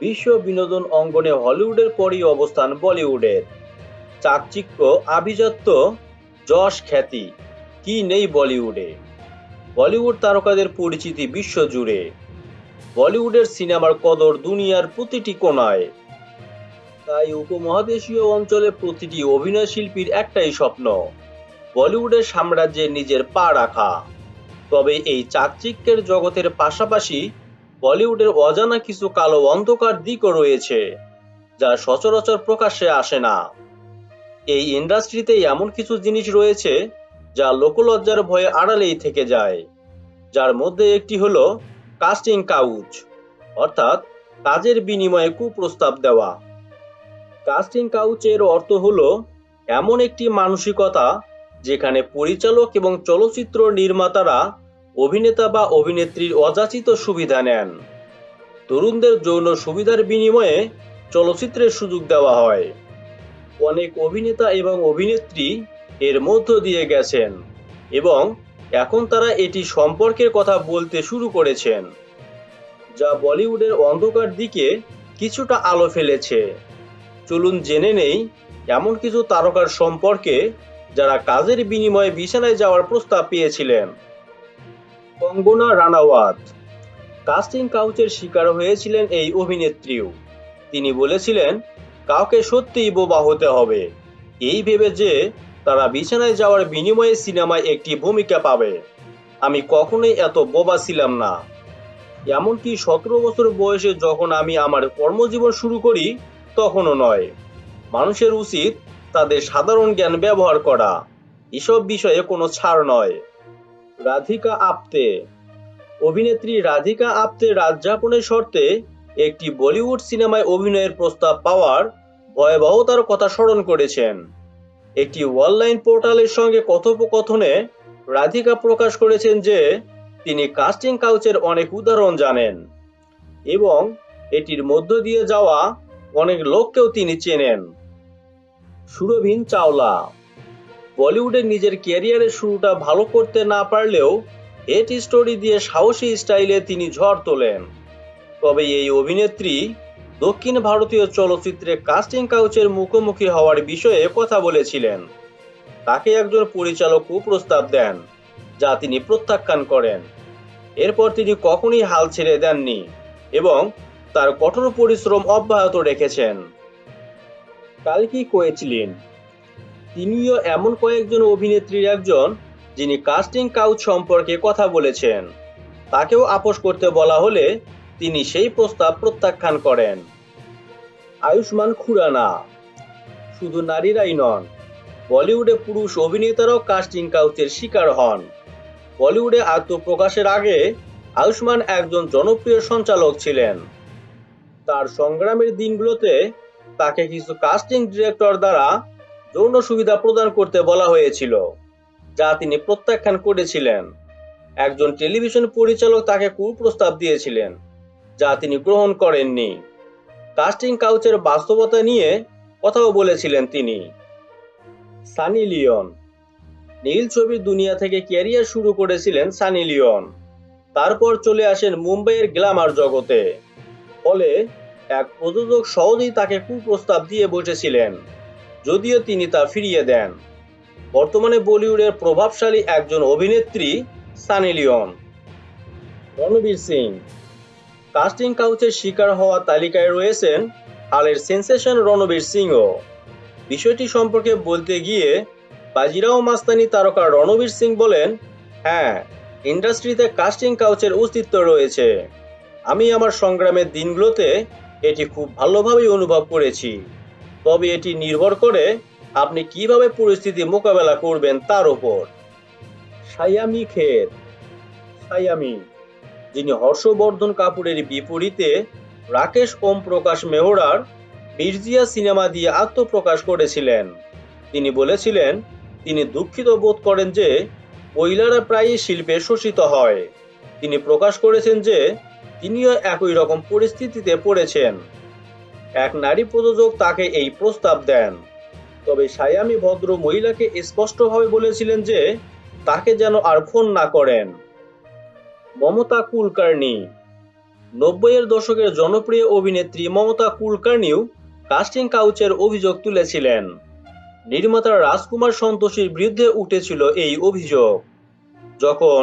বিশ্ব বিনোদন অঙ্গনে হলিউডের পরই অবস্থান বলিউডের। চাকচিক্য আভিজাত্য যশ খ্যাতি, কি নেই বলিউডে? বলিউড তারকাদের পরিচিতি বিশ্বজুড়ে। বলিউডের সিনেমার কদর দুনিয়ার প্রতিটি কোনায় তাই উপমহাদেশীয় অঞ্চলে প্রতিটি অভিনয় শিল্পীর একটাই স্বপ্ন, বলিউডের সাম্রাজ্যে নিজের পা রাখা। তবে এই চাকচিক্যের জগতের পাশাপাশি বলিউডের অজানা কিছু কালো অন্ধকার দিকও রয়েছে, যা সচরাচর প্রকাশ্যে আসে না। এই ইন্ডাস্ট্রিতে এমন কিছু জিনিস রয়েছে, যা লোকলজ্জার ভয়ে আড়ালেই থেকে যায়। যার মধ্যে একটি হলো কাস্টিং কাউচ, অর্থাৎ কাজের বিনিময়ে কুপ্রস্তাব দেওয়া। কাস্টিং কাউচের অর্থ হলো এমন একটি মানসিকতা, যেখানে পরিচালক এবং চলচ্চিত্র নির্মাতারা অভিনেতা বা অভিনেত্রীর অযাচিত সুবিধা নেন। তরুণদের যৌন সুবিধার বিনিময়ে চলচ্চিত্রের সুযোগ দেওয়া হয়। অনেক অভিনেতা এবং অভিনেত্রী এর মধ্য দিয়ে গেছেন এবং এখন তারা এটি সম্পর্কের কথা বলতে শুরু করেছেন, যা বলিউডের অন্ধকার দিকে কিছুটা আলো ফেলেছে। চলুন জেনে নেই এমন কিছু তারকার সম্পর্কে যারা কাজের বিনিময়ে বিছানায় যাওয়ার প্রস্তাব পেয়েছিলেন। কঙ্গনা রানাওয়াত। কাস্টিং কাউচের শিকার হয়েছিলেন এই অভিনেত্রীও। তিনি বলেছিলেন, কাউকে সত্যিই বোবা হতে হবে। এই ভেবে যে তারা বিছানায় যাওয়ার বিনিময়ে সিনেমায় একটি ভূমিকা পাবে। আমি কখনোই এত বোবা ছিলাম না। এমনকি সতেরো বছর বয়সে যখন আমি আমার কর্মজীবন শুরু করি, তখনও নয়। মানুষের উচিত তাদের সাধারণ জ্ঞান ব্যবহার করা। এসব বিষয়ে কোনো ছাড় নয়। রাধিকা আপ্তে। অভিনেত্রী রাধিকা আপ্তে রাজ্যাপনের শর্তে একটি বলিউড সিনেমায় অভিনয়ের প্রস্তাব পাওয়ার ভয়াবহতার কথা স্মরণ করেছেন। একটি অনলাইন পোর্টালের সঙ্গে কথোপকথনে রাধিকা প্রকাশ করেছেন যে, তিনি কাস্টিং কাউচের অনেক উদাহরণ জানেন এবং এটির মধ্য দিয়ে যাওয়া অনেক লোককেও তিনি চেনেন। সুরভিন চাওলা বলিউডে নিজের ক্যারিয়ারের শুরুটা ভালো করতে না পারলেও হেট স্টোরি দিয়ে সাহসী স্টাইলে তিনি ঝড় তোলেন। তবে এই অভিনেত্রী দক্ষিণ ভারতীয় চলচ্চিত্রে কাস্টিং কাউচের মুখোমুখি হওয়ার বিষয়ে কথা বলেছিলেন। তাকে একজন পরিচালক প্রস্তাব দেন, যা তিনি প্রত্যাখ্যান করেন। এরপর তিনি কখনই হাল ছেড়ে দেননি এবং তার কঠোর পরিশ্রম অব্যাহত রেখেছেন। কালকি কোয়েচলিন তিনিও এমন কয়েকজন অভিনেত্রীর একজন যিনি কাস্টিং কাউচ সম্পর্কে কথা বলেছেন। তাকেও আপোষ করতে বলা হলে তিনি সেই প্রস্তাব প্রত্যাখ্যান করেন। আয়ুষ্মান খুরানা। শুধু নারীরাই নন, বলিউডে পুরুষ অভিনেতারাও কাস্টিং কাউচের শিকার হন। বলিউডে আত্মপ্রকাশের আগে আয়ুষ্মান একজন জনপ্রিয় সঞ্চালক ছিলেন। তার সংগ্রামের দিনগুলোতে তাকে কিছু কাস্টিং ডিরেক্টর দ্বারা যৌন সুবিধা প্রদান করতে বলা হয়েছিল, যা তিনি প্রত্যাখ্যান করেছিলেন। একজন টেলিভিশন পরিচালক তাকে কুপ্রস্তাব দিয়েছিলেন, যা তিনি গ্রহণ করেননি। কাস্টিং কাউচের বাস্তবতা নিয়ে কথাও বলেছিলেন তিনি। সানি লিওন। নীল ছবির দুনিয়া থেকে ক্যারিয়ার শুরু করেছিলেন সানি লিওন। তারপর চলে আসেন মুম্বাইয়ের গ্ল্যামার জগতে। ফলে এক প্রযোজক সহজেই তাকে কুপ্রস্তাব দিয়ে বসেছিলেন। যদিও তিনি তা ফিরিয়ে দেন। বর্তমানে বলিউডের প্রভাবশালী একজন অভিনেত্রী Sunny Leone. Ranveer Singh. Casting কাউচের শিকার হওয়া তালিকায় রয়েছেন হালের সেন্সেশন রণবীর সিংও। বিষয়টি সম্পর্কে বলতে গিয়ে বাজিরাও মাস্তানি তারকা রণবীর সিং বলেন হ্যাঁ ইন্ডাস্ট্রিতে কাস্টিং কাউচের অস্তিত্ব রয়েছে। আমি আমার সংগ্রামের দিনগুলোতে এটি খুব ভালোভাবেই অনুভব করেছি। তবে এটি নির্ভর করে আপনি কীভাবে পরিস্থিতি মোকাবেলা করবেন তার উপর। সায়ামি খের সায়ামি যিনি হর্ষবর্ধন কাপুরের বিপরীতে রাকেশ ওম প্রকাশ মেহরার মির্জিয়া সিনেমা দিয়ে আত্মপ্রকাশ করেছিলেন। তিনি বলেছিলেন, তিনি দুঃখিত বোধ করেন যে মহিলারা প্রায়ই শিল্পে শোষিত হয়। তিনি প্রকাশ করেছেন যে তিনিও একই রকম পরিস্থিতিতে পড়েছেন। এক নারী প্রযোজক তাকে এই প্রস্তাব দেন। তবে সায়ামি ভদ্র মহিলাকে স্পষ্টভাবে বলেছিলেন যে, তাকে যেন আর ফোন না করেন। মমতা কুলকার্নি। নব্বইয়ের দশকের জনপ্রিয় অভিনেত্রী মমতা কুলকার্নিও কাস্টিং কাউচের অভিযোগ তুলেছিলেন। নির্মাতা রাজকুমার সন্তোষীর বিরুদ্ধে উঠেছিল এই অভিযোগ। যখন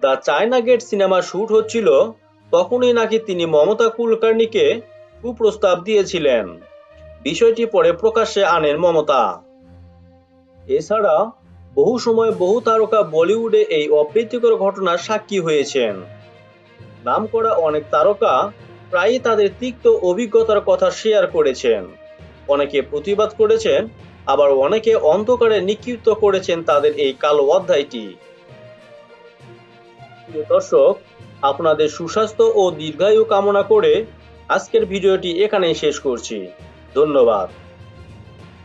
the China Gate cinema shoot হচ্ছিল, তখনই নাকি তিনি মমতা কুলকার্নিকে কুপ্রস্তাব দিয়েছিলেন। বিষয়টি পরে প্রকাশ্যে আনেন মমতা। এছাড়া বহু সময় বহু তারকা বলিউডে এই অপ্রীতিকর ঘটনার সাক্ষী হয়েছেন। নাম করা অনেক তারকা প্রায়ই তাদের তিক্ত অভিজ্ঞতার কথা শেয়ার করেছেন। অনেকে প্রতিবাদ করেছেন, আবার অনেকে অন্ধকারে নিক্ষিপ্ত করেছেন তাদের এই কালো অধ্যায়টি। দর্শক, আপনাদের সুস্বাস্থ্য ও দীর্ঘায়ু কামনা করে আজকের ভিডিওটি এখানেই শেষ করছি। ধন্যবাদ।